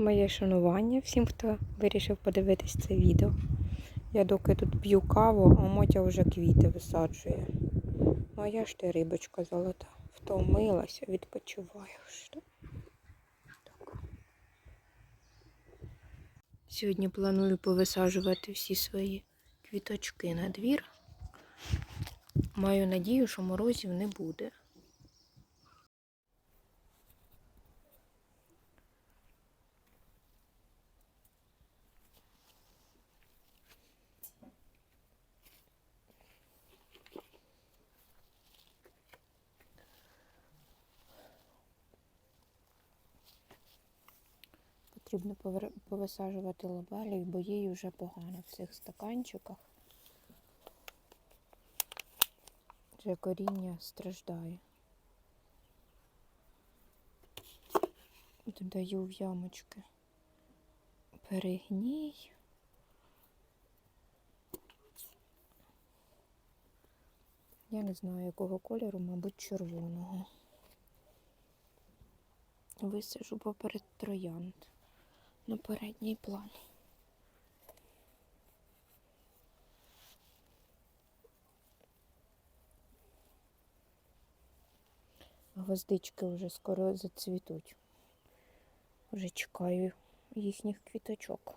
моє шанування всім, хто вирішив подивитись це відео. Я доки тут п'ю каву, а Мотя вже квіти висаджує. Моя ж ти рибочка золота. Втомилася, відпочиваєш. Так. Сьогодні планую повисаджувати всі свої квіточки на двір. Маю надію, що морозів не буде. Потрібно повисаджувати лабелію, бо їй вже погано в цих стаканчиках. Вже коріння страждає. Додаю в ямочки перегній. Я не знаю, якого кольору, мабуть, червоного. Висажу поперед троянд на передній план. Гвоздички вже скоро зацвітуть. Вже чекаю їхніх квіточок.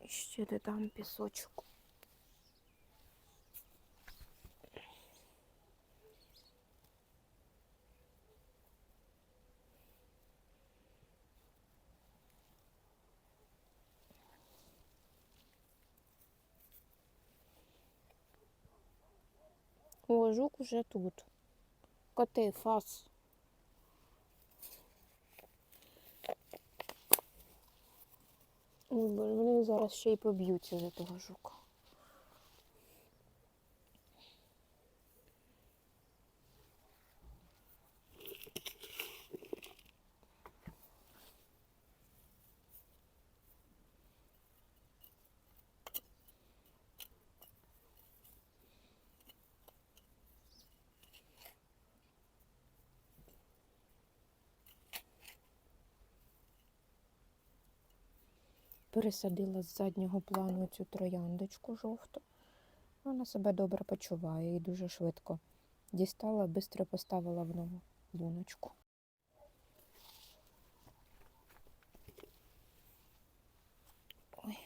І ще додам пісочку. О, жук уже тут. Коти, фас. Вони зараз ще й поб'ються за того жука. Пересадила з заднього плану цю трояндочку жовту. Вона себе добре почуває і дуже швидко дістала, швидко поставила в нову луночку. Ой.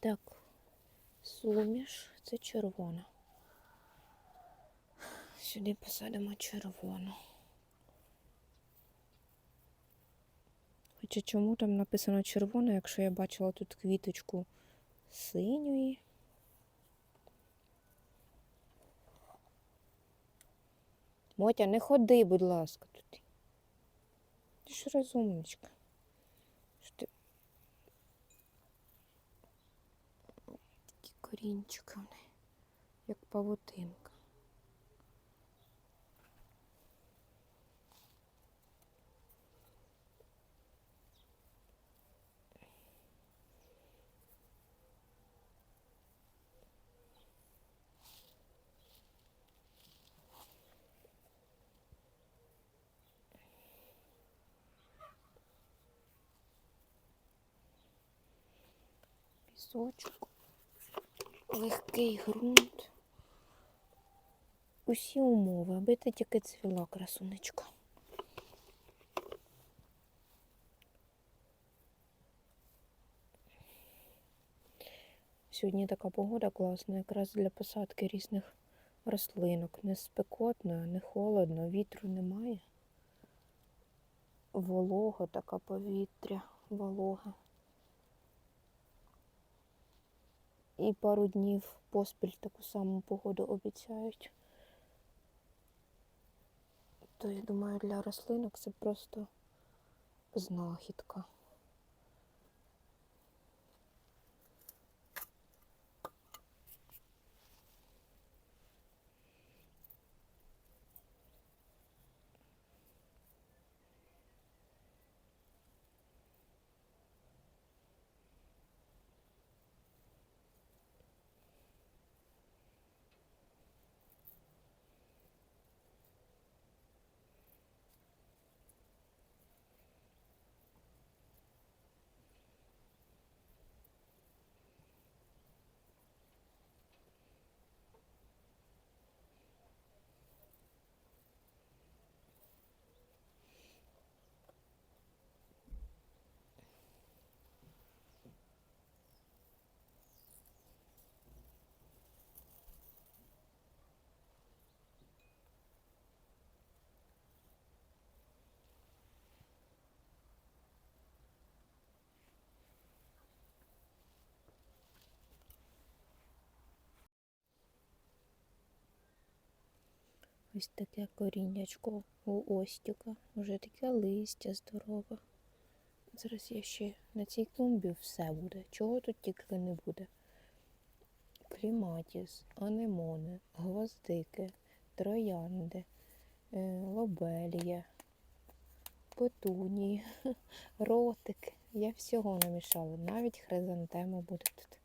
Так, суміш, це червона. Сюди посадимо червону. Хоча чому там написано червона, якщо я бачила тут квіточку синьої. Мотя, не ходи, будь ласка, тут. Ти ж розумничка. Що ти... Такі корінчики вони, як павутинка. Пісочок, легкий ґрунт. Усі умови, аби ти тільки цвіла красунечка. Сьогодні така погода класна, якраз для посадки різних рослинок. Не спекотно, не холодно, вітру немає. Волога така повітря, волога. І пару днів поспіль таку саму погоду обіцяють. То я думаю, для рослинок це просто знахідка. Ось таке коріннячко у Остюка. Уже таке листя здорове. Зараз я ще на цій клумбі все буде. Чого тут тільки не буде? Кліматіс, анемони, гвоздики, троянди, е, лобелія, петунії, ротики. Я всього намішала. Навіть хризантема буде тут.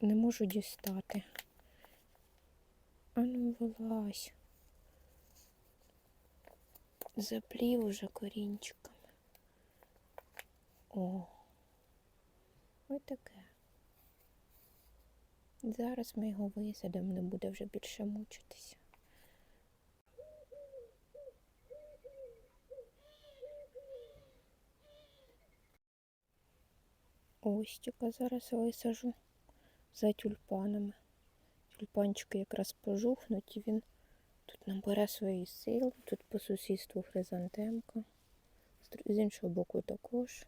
Не можу дістати. А ну вилазь. Заплів уже корінчиками. О, ось таке. Зараз ми його висадимо, не буде вже більше мучитися. Остюка зараз висажу за тюльпанами. Тюльпанчики якраз пожухнуть і він тут набере свої сили. Тут по сусідству хризантемка. З іншого боку також.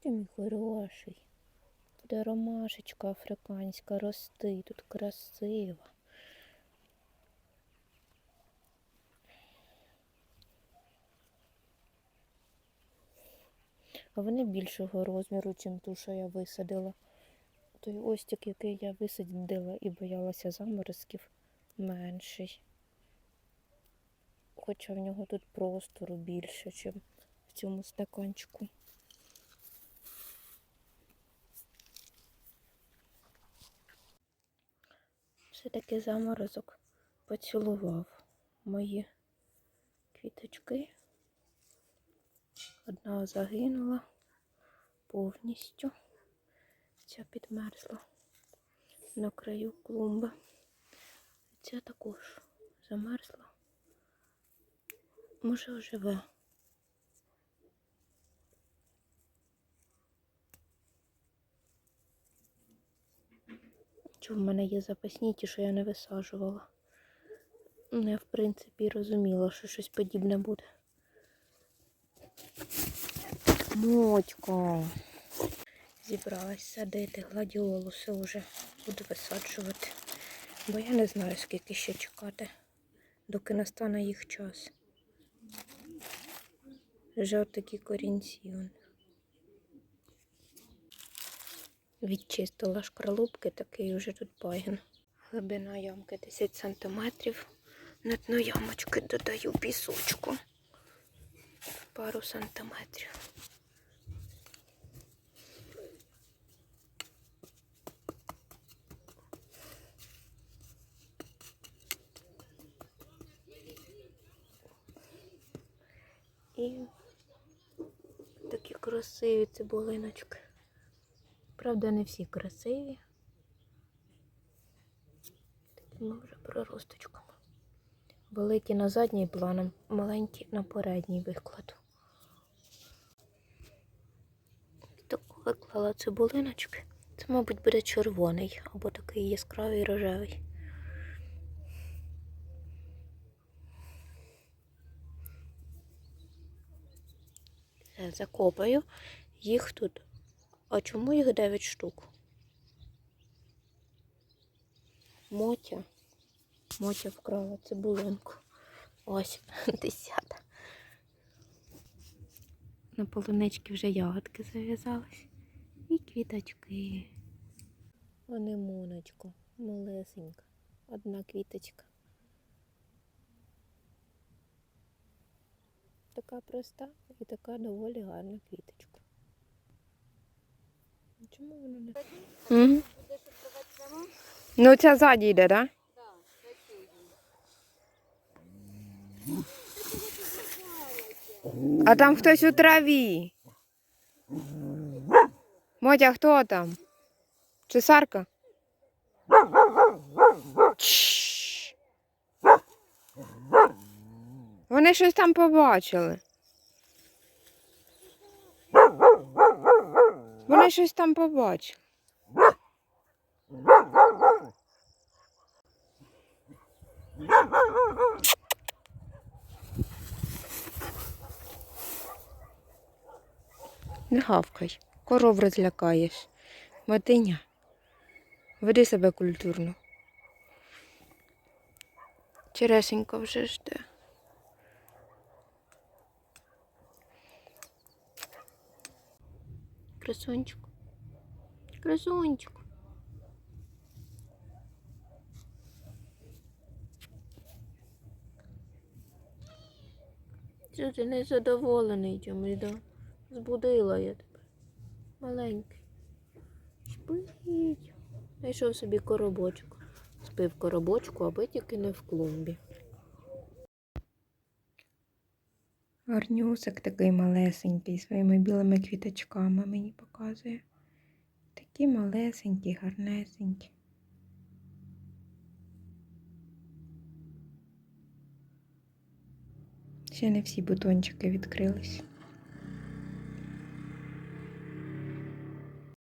Ти мій хороший. Буде ромашечка африканська рости, тут красиво. А вони більшого розміру, чим ту, що я висадила. Той остік, який я висадила і боялася заморозків, менший. Хоча в нього тут простору більше, ніж в цьому стаканчику. Все-таки заморозок поцілував мої квіточки. Одна загинула повністю. Ця підмерзла на краю клумби. Ця також замерзла. Може оживе. Що в мене є запасні, ті, що я не висаджувала. Ну, Я, в принципі, розуміла, що щось подібне буде. Мотько. Зібралась садити гладіолуси вже. Буду висаджувати. Бо я не знаю, скільки ще чекати, доки настане їх час. Вже от такі корінці. Відчистила шкарлупки, такий вже тут пагін. Глибина ямки 10 сантиметрів. На дно ямочки додаю пісочку. Пару сантиметрів. І такі красиві цибулиночки. Правда, не всі красиві. Такими вже проросточками. Великі на задній план, маленькі на передній викладу. Таку виклала цибулиночки. Це, мабуть, буде червоний або такий яскравий рожевий. Все, закопаю. Їх тут. А чому їх 9 штук? Мотя. Мотя вкрала цибулинку. Ось, десята. На полунички вже ягодки зав'язались. І квіточки. Вони моночко, малесенька. Одна квіточка. Така проста і така доволі гарна квіточка. Чому вона не. Угу. Ну, ця ззаді йде, так? А там хтось у траві. Мотя, хто там? Цесарка? Вони щось там побачили. Вони щось там побачили. Не гавкай, коров розлякаєш. Матиня. Веди себе культурно. Черешенька вже жде. Красунчик. Красунчик. Що ти не задоволений чомусь, да? Збудила я тебе. Маленький. Спить. Знайшов собі коробочок. Спив коробочку, аби тільки не в клумбі. Гарнюсик такий малесенький, своїми білими квіточками мені показує. Такі малесенькі, гарнесенькі. Ще не всі бутончики відкрились.